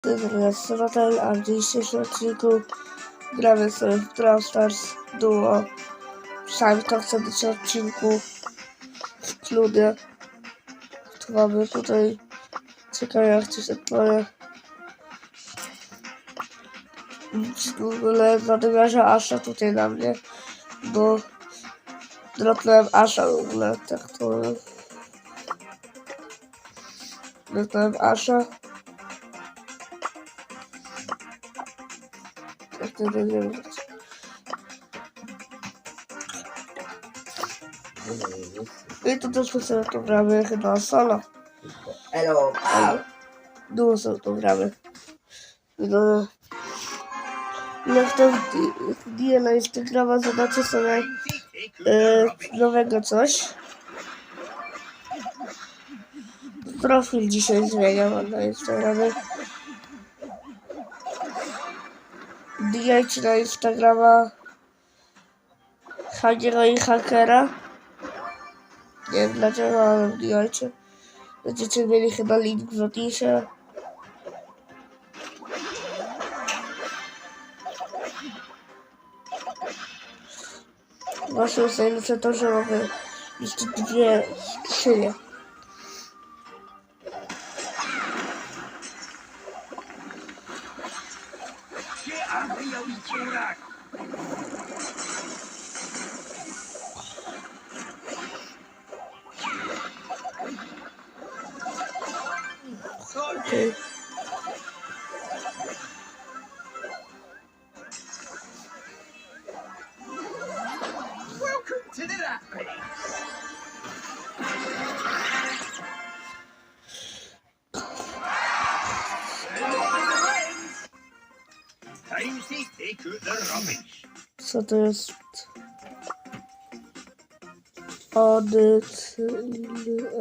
Teraz Rotel, a w dzisiejszym odcinku gramy sobie w Brawl Stars Duo. Sami to chcę być odcinku w klubie. Tu mamy tutaj ciekawe jak to się powie. W ogóle zadymiarza Asha tutaj na mnie, bo dropnąłem Asha w ogóle, tak to dropnąłem Asha. Nie wiem. I to też sobie to gramy chyba solo. Hello, duo są to gramy. No. Jak to wbiję na Instagrama, zobaczę sobie e, nowego coś. Profil dzisiaj zmieniam na Instagramie. Wbijajcie na Instagrama Hagiera i Hakera. Nie wiem dlaczego, ale wbijajcie. Będziecie mieli chyba link w opisie. Właśnie ustawię to, że mogę jeszcze dwie skrzynie. Okej. Co to jest?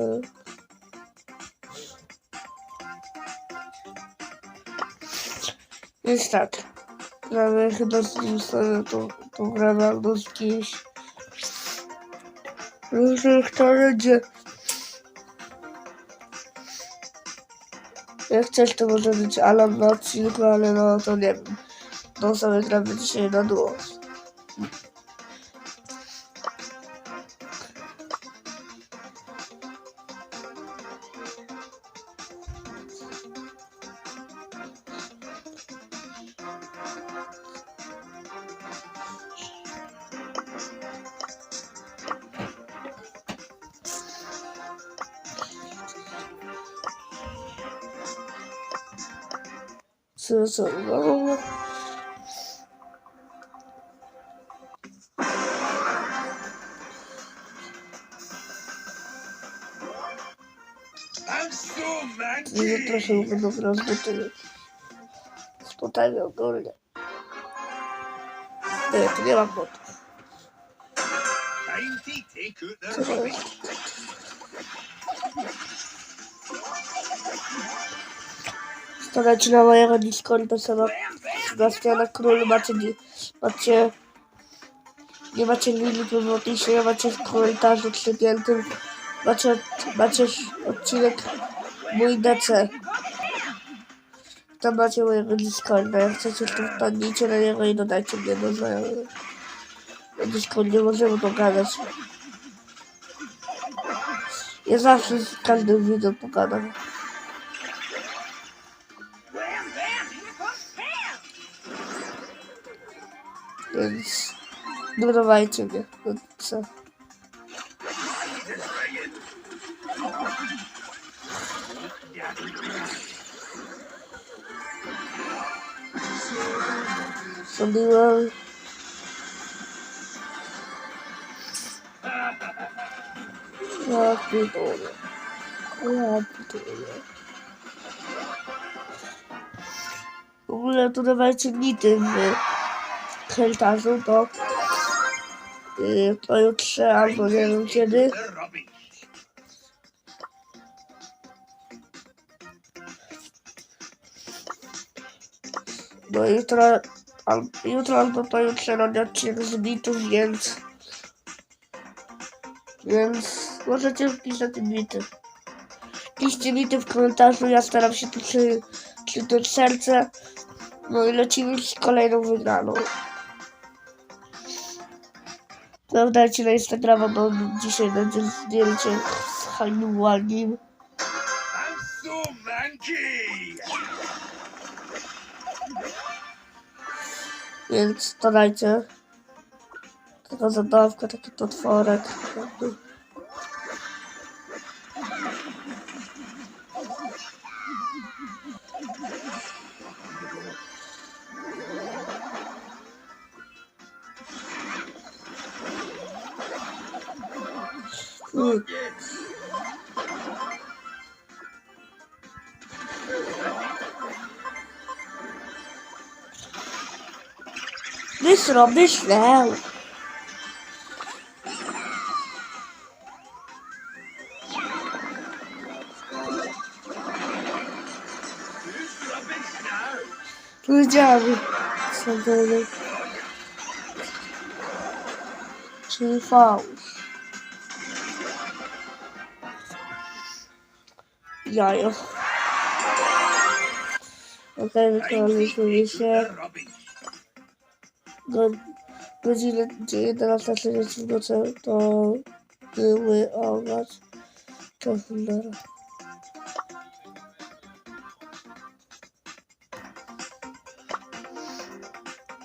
E, Jest tak. Gramy chyba z nim sobie tą, tą albo z kimś. Różnych to będzie. Jak chcesz to może być Alan na odcinku, ale no to nie wiem. No sobie gramy dzisiaj na duo. Co, co, no, go do rozbytu. Spotkajmy ogólnie. Nie, tu nie ma botów. Co to jest? Na mojego Discorda sama Sebastiana Król macie, macie nie macie linku w opisie, nie macie w komentarzu przypiętym macie, macie odcinek mój DC tam macie mojego Discorda, jak chcecie to wpadnijcie na niego i dodajcie mnie do znajomych na Discordzie możemy dogadać ja zawsze z każdym widzem pogadam Więc dodawajcie mnie. No co? Zrobiłem. Ja pitole. Ja pitole. W ogóle tu dawajcie nity w komentarzu, to yy, pojutrze albo nie wiem kiedy. Bo jutro, al, jutro albo pojutrze robię odcinek z bitów, więc więc możecie wpisać bity. Piszcie bity w komentarzu, ja staram się tu przy, kliknąć serce. No i lecimy z kolejną wygraną. Dodajcie na Instagrama, bo dzisiaj będzie zdjęcie z Haniwanim. I'm Więc dodajcie. Taka zadawka, taki potworek. Wysro, myślę. Who's rubbish now? Powiedziałem. Co to jest? Czyli fałsz. Jajo. Okej, wykonaliśmy misję. The Go, godziny 11.30 w nocy to były ować. To cholera.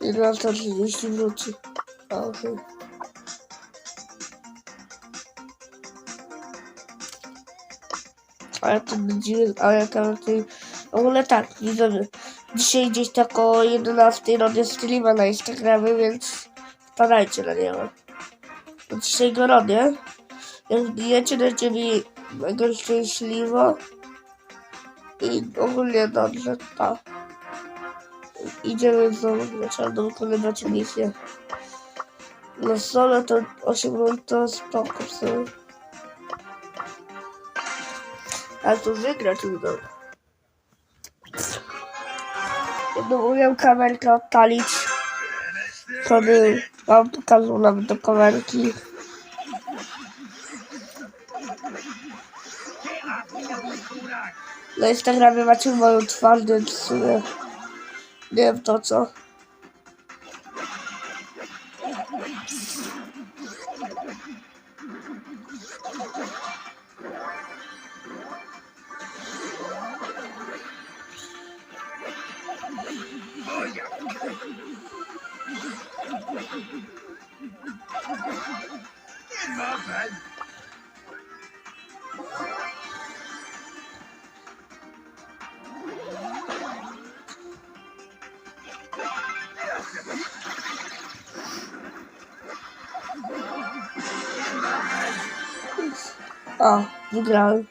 Jedenasta trzydzieści wróci. A, okej. Ale to będzie, ale tam tej... W ogóle tak, widzowie. Dzisiaj gdzieś tak o 11 robię streama na Instagramie, więc wpadajcie na niego. Bo dzisiaj go robię. Jak wbijecie, będzie mi mega szczęśliwo. I ogólnie dobrze, tak. Idziemy znowu na czarną wykonywać misję. Na sole to osiągnięto spoko sobie. Ale to wygrać uda. Umiał kamerkę odpalić. Wtedy wam pokażę nawet do kamerki. Na Instagramie macie moją twarz, więc nie wiem to co. caralho. Ó, oh, do grau.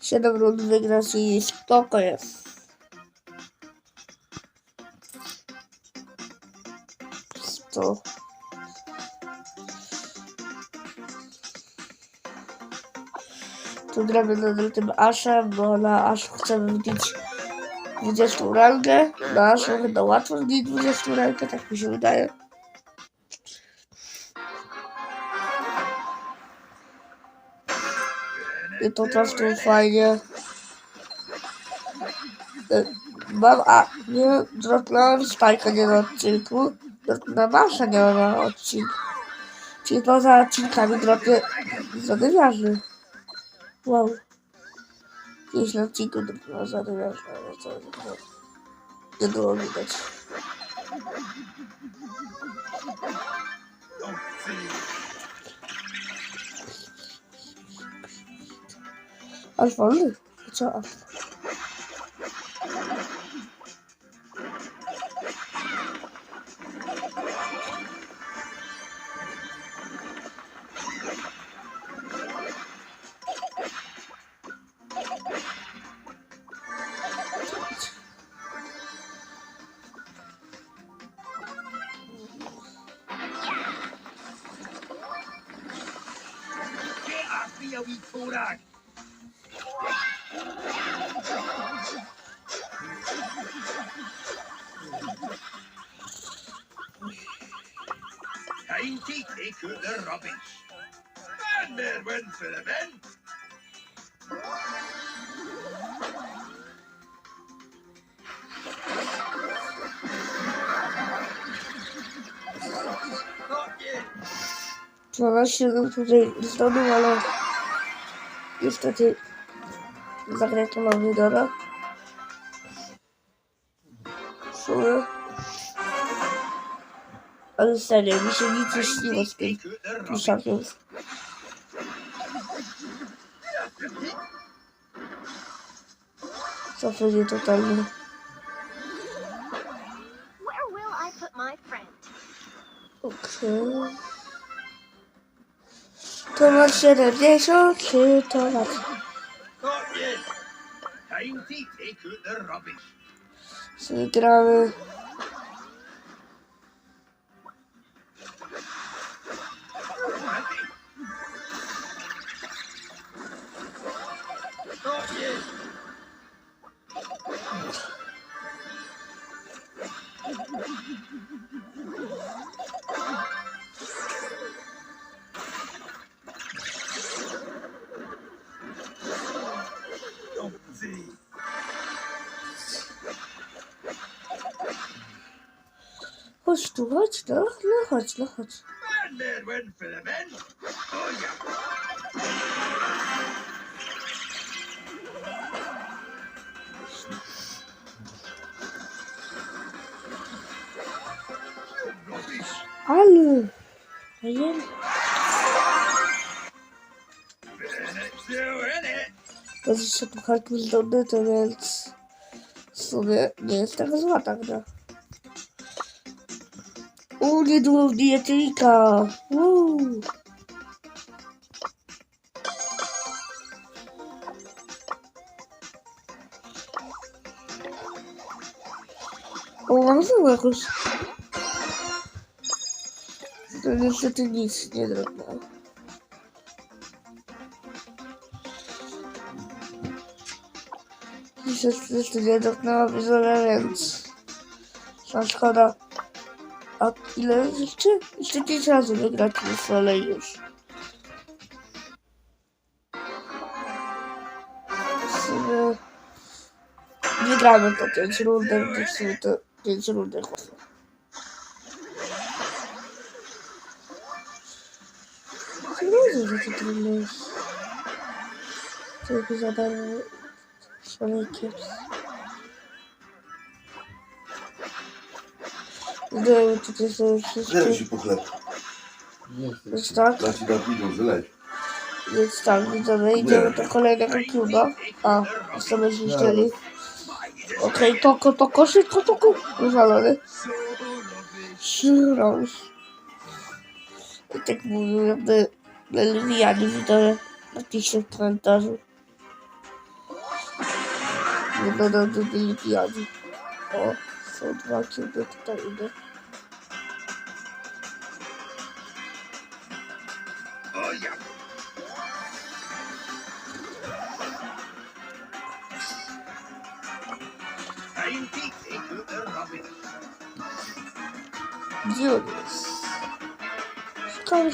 Shadow Bruno vem graça e toca essa. Sto. Tu gramy nadal tym Ashem, bo na Ashu chcemy wbić 20 rangę. Na Ashu chyba łatwo wbić 20 rangę, tak mi się wydaje. I to też tu fajnie. E, Mam, a nie, dropnąłem spajka nie na odcinku. Nie na odcinku. Czyli poza odcinkami dropnie zadywiarzy. Wow. Kiedyś na odcinku dropnąłem zadywiarzy, ale to nie było widać. See. Alfony? Co Kodak. Time to take the rubbish. And there's one for the men. Yet. 12 minut tutaj zdobył, ale niestety zagrać to mam wydora. W sumie. Ale serio, mi się nic nie śniło z tym Take out the rubbish. piszakiem. Cofanie totalnie. Where will I put my friend? Okej. To Komersyonu Jason Kitolar. Şimdi abi. Chodź, no, no chodź, no chodź. Ale... A nie... It's so in it. To więc... W sumie nie jest taka zła ta gra. Dietetyka. Uuu. O, mam znowu jakoś... To niestety nic nie drobnego. Niestety nie dotknęła wizora, więc... Szan szkoda. A ile jeszcze? Jeszcze pięć razy wygrać wisolę już. W sumie... Nie gramy to pięć rundek, więc w sumie to pięć rundek łatwo. Nie wiem, Zdajemy tutaj sobie wszystkie. Zleć się po chleb. Więc tak, Dać ci na piwo, zleć. więc tak, widzowie, idziemy do kolejnego kluba. A, sobie zniszczyli. Okej, toko, toko, szybko, toko. Rubbish. Szyrąż. I tak mówił, jakby Lilianie widzowie. Napiszcie w komentarzu. Nie będą do Liliani. O, są dwa kluby tutaj idę. Time to take out the rubbish. Gdzie on jest? Szukamy,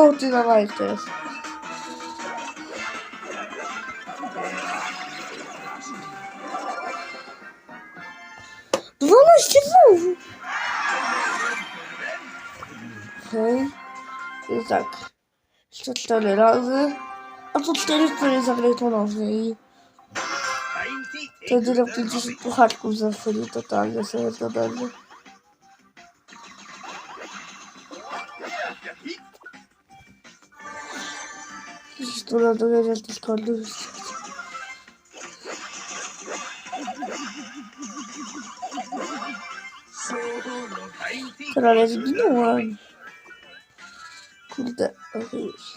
O, ty dawaj teraz. Dwanaście znowu! Okej. Okay. tak. Jeszcze cztery razy. A to cztery, które zagraj i to wtedy out na the 50 rubbish. pucharków zafyli totalnie sobie to. Tu na dowiedzieć z Discordu. The zginąłem. Kurde, już.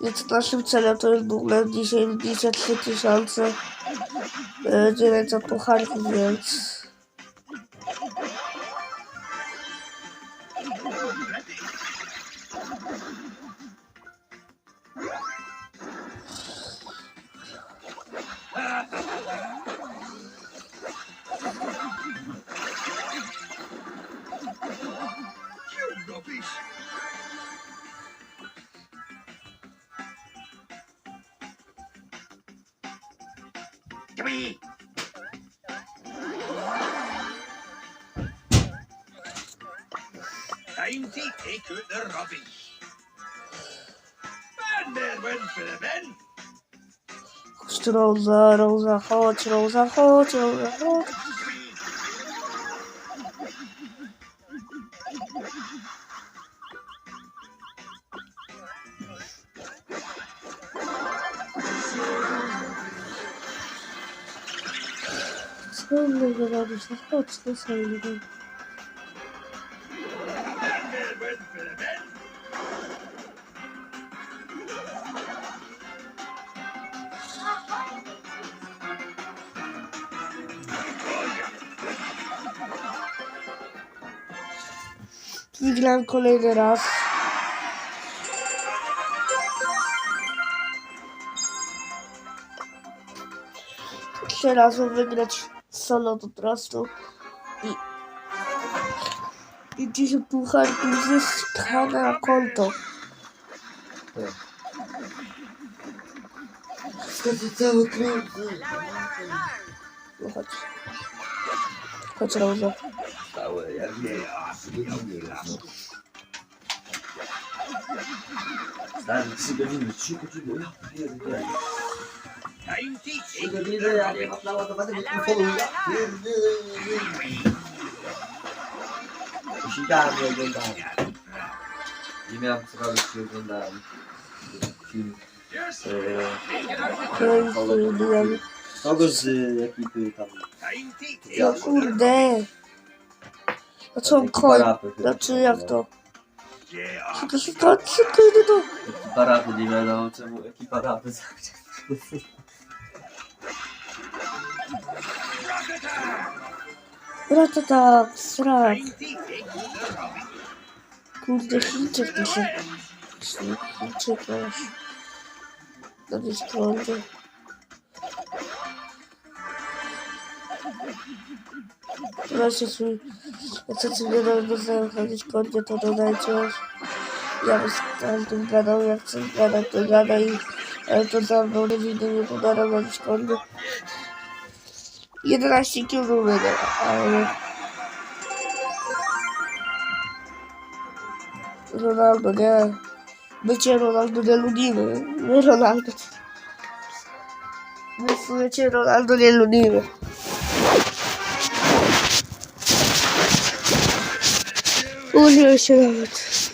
Więc naszym celem to jest w ogóle dzisiaj 53 tysiące e, 900 pucharków, więc Time to take out the rubbish. And there went for the men. chodź Roza, Roza, chodź, Roza, chodź, Roza, chodź. Co mogę robić? No chodź, no Wygrałem kolejny raz. Trzy razy wygrać solo po prostu. I, i 10 pucharków zyska na konto. Wtedy cały krąg. No chodź. Chodź Roza. Całe, jak nie. Ja pierdolę. Time to Trzy take out godziny, the ja nie rubbish. mam naładowanego telefonu, ja pierdolę. Usikałem i oglądałem. Nie miałem co robić i oglądałem. Film. Yes. Eee, To jest zrobiłem. kogoś z ekipy A co on ekipa koń? chyba. Znaczy jak to? Szybko, szybko, szybko idę do... Ekipa rapy, nie wiadomo czemu ekipa rapy zawsze. Ratata, srak. To. Kurde, Chińczyk tu się... Chińczyk masz. Na. Zobaczcie swój... Co ci nie robię na Discordzie, to dodajcie. Ja bym z każdym gadał, jak chcę gadać, to gada i... Ale to dawno nie widzę, nie podałem na Discordzie. 11 kg, ale... Ronaldo, nie. Bycie Ronaldo nie lubimy. My Ronaldo. My w bycie Ronaldo nie lubimy. Uğurlar için evet.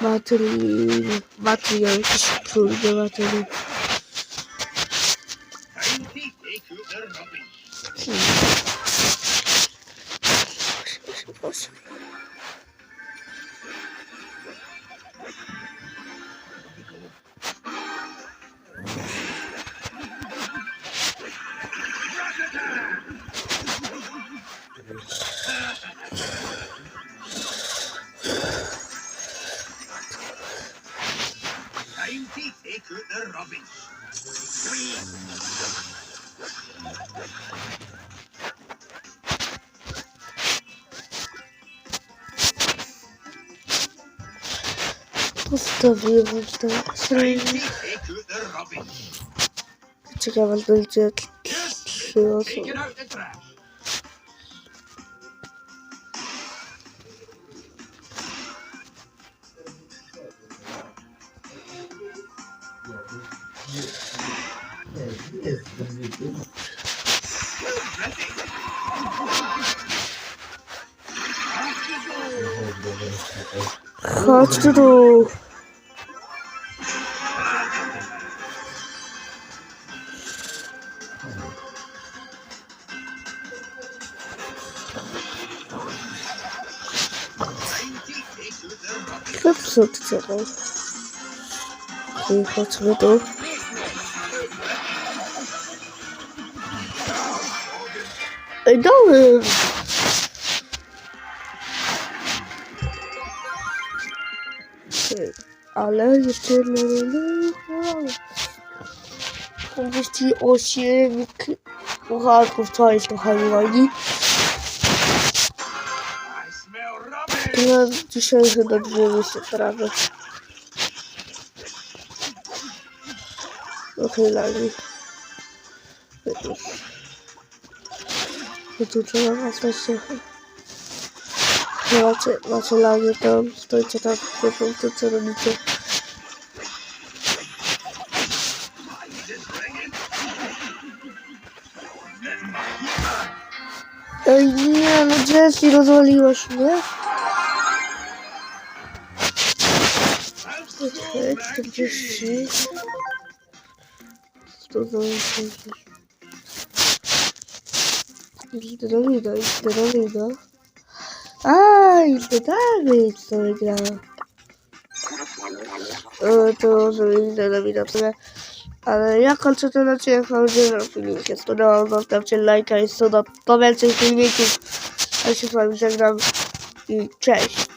Batırıyor, batırıyor, küçük turda. Tabii burada. Şimdi... Küçük hemen önce şey olsun. Kaçtı da. Ty czekaj? Okej, chodźmy tu. Ej! Okej, Ale jeszcze nie, nie, nie, nie. 48 pucharków, to jest Ja dzisiaj chyba dwie misje prawie. Okej, lagi. I tu trzeba was właśnie... Macie, macie lagi tam, stoicie tam, po prostu co robicie. Ej, nie, no Jessie, rozwaliłaś mnie. Okej, 40. 120. Idę do Mida, idę do Mida. A, idę dalej, co gra. E, to może idę do tyle. Ale ja kończę ten odcinek, mam nadzieję, że filmik jest podobał. Zostawcie lajka i suba po więcej filmików. Ja się z wami żegnam i cześć.